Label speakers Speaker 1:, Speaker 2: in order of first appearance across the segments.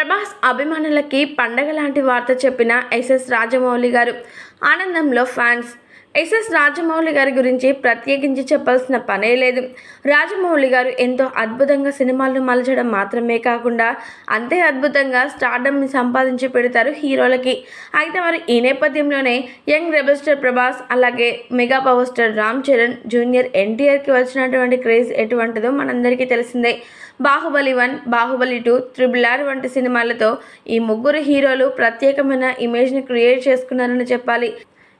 Speaker 1: ప్రభాస్ అభిమానులకి పండగ లాంటి వార్త చెప్పిన ఎస్ఎస్ రాజమౌళి గారు. ఆనందంలో ఫ్యాన్స్ ఎస్ఎస్ రాజమౌళి గారి గురించి ప్రత్యేకించి చెప్పాల్సిన పనే లేదు. రాజమౌళి గారు ఎంతో అద్భుతంగా సినిమాలను మలచడం మాత్రమే కాకుండా అంతే అద్భుతంగా స్టార్డమ్ని సంపాదించి పెడతారు హీరోలకి. అయితే మరి ఈ నేపథ్యంలోనే యంగ్ రెబస్టర్ ప్రభాస్ అలాగే mega power star Ram Charan junior ఎన్టీఆర్కి వచ్చినటువంటి క్రేజ్ ఎటువంటిదో మనందరికీ తెలిసిందే. Baahubali one Baahubali two triple R వంటి సినిమాలతో ఈ ముగ్గురు హీరోలు ప్రత్యేకమైన ఇమేజ్ని క్రియేట్ చేసుకున్నారని చెప్పాలి.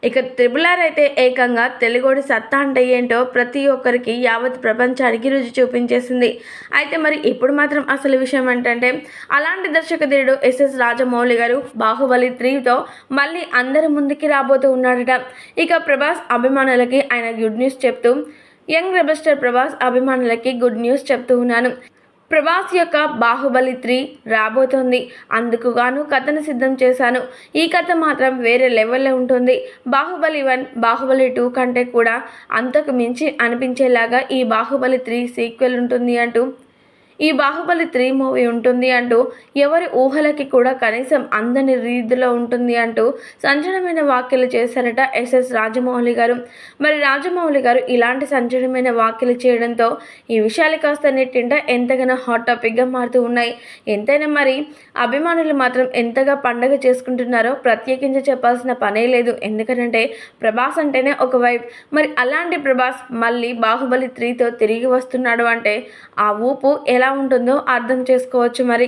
Speaker 1: ఇక త్రిబుల్ అయితే ఏకంగా తెలుగుడి సత్తా అంటే ఏంటో ప్రతి ఒక్కరికి యావత్ ప్రపంచానికి రుచి చూపించేసింది. అయితే మరి ఇప్పుడు మాత్రం అసలు విషయం ఏంటంటే అలాంటి దర్శకధీరుడు ఎస్ఎస్ రాజమౌళి గారు బాహుబలి త్రీతో మళ్ళీ అందరి ముందుకి రాబోతూ ఉన్నాడట. ఇక ప్రభాస్ అభిమానులకి ఆయన గుడ్ న్యూస్ చెప్తూ యంగ్ రెబస్టర్ ప్రభాస్ అభిమానులకి గుడ్ న్యూస్ చెప్తూ ఉన్నాను. ప్రభాస్ యొక్క బాహుబలి త్రీ రాబోతోంది. అందుకు గాను కథను సిద్ధం చేశాను. ఈ కథ మాత్రం వేరే లెవెల్లో ఉంటుంది. బాహుబలి వన్ బాహుబలి టూ కంటే కూడా అంతకు మించి అనిపించేలాగా ఈ బాహుబలి త్రీ సీక్వెల్ ఉంటుంది అంటూ ఈ బాహుబలి త్రీ మూవీ ఉంటుంది అంటూ ఎవరి ఊహలకి కూడా కనీసం అందని రీతిలో ఉంటుంది అంటూ సంచలనమైన వ్యాఖ్యలు చేశారట ఎస్ఎస్ రాజమౌళి గారు. మరి రాజమౌళి గారు ఇలాంటి సంచలనమైన వ్యాఖ్యలు చేయడంతో ఈ విషయాలు కాస్త నెట్టింట ఎంతగానో హాట్ టాపిక్గా మారుతూ ఉన్నాయి. ఎంతైనా మరి అభిమానులు మాత్రం ఎంతగా పండగ చేసుకుంటున్నారో ప్రత్యేకించి చెప్పాల్సిన పనే లేదు. ఎందుకంటే ప్రభాస్ అంటేనే ఒక వైబ్. మరి అలాంటి ప్రభాస్ మళ్ళీ బాహుబలి త్రీతో తిరిగి వస్తున్నాడు అంటే ఆ ఊపు ఎలా ఎలా ఉంటుందో అర్థం చేసుకోవచ్చు మరి.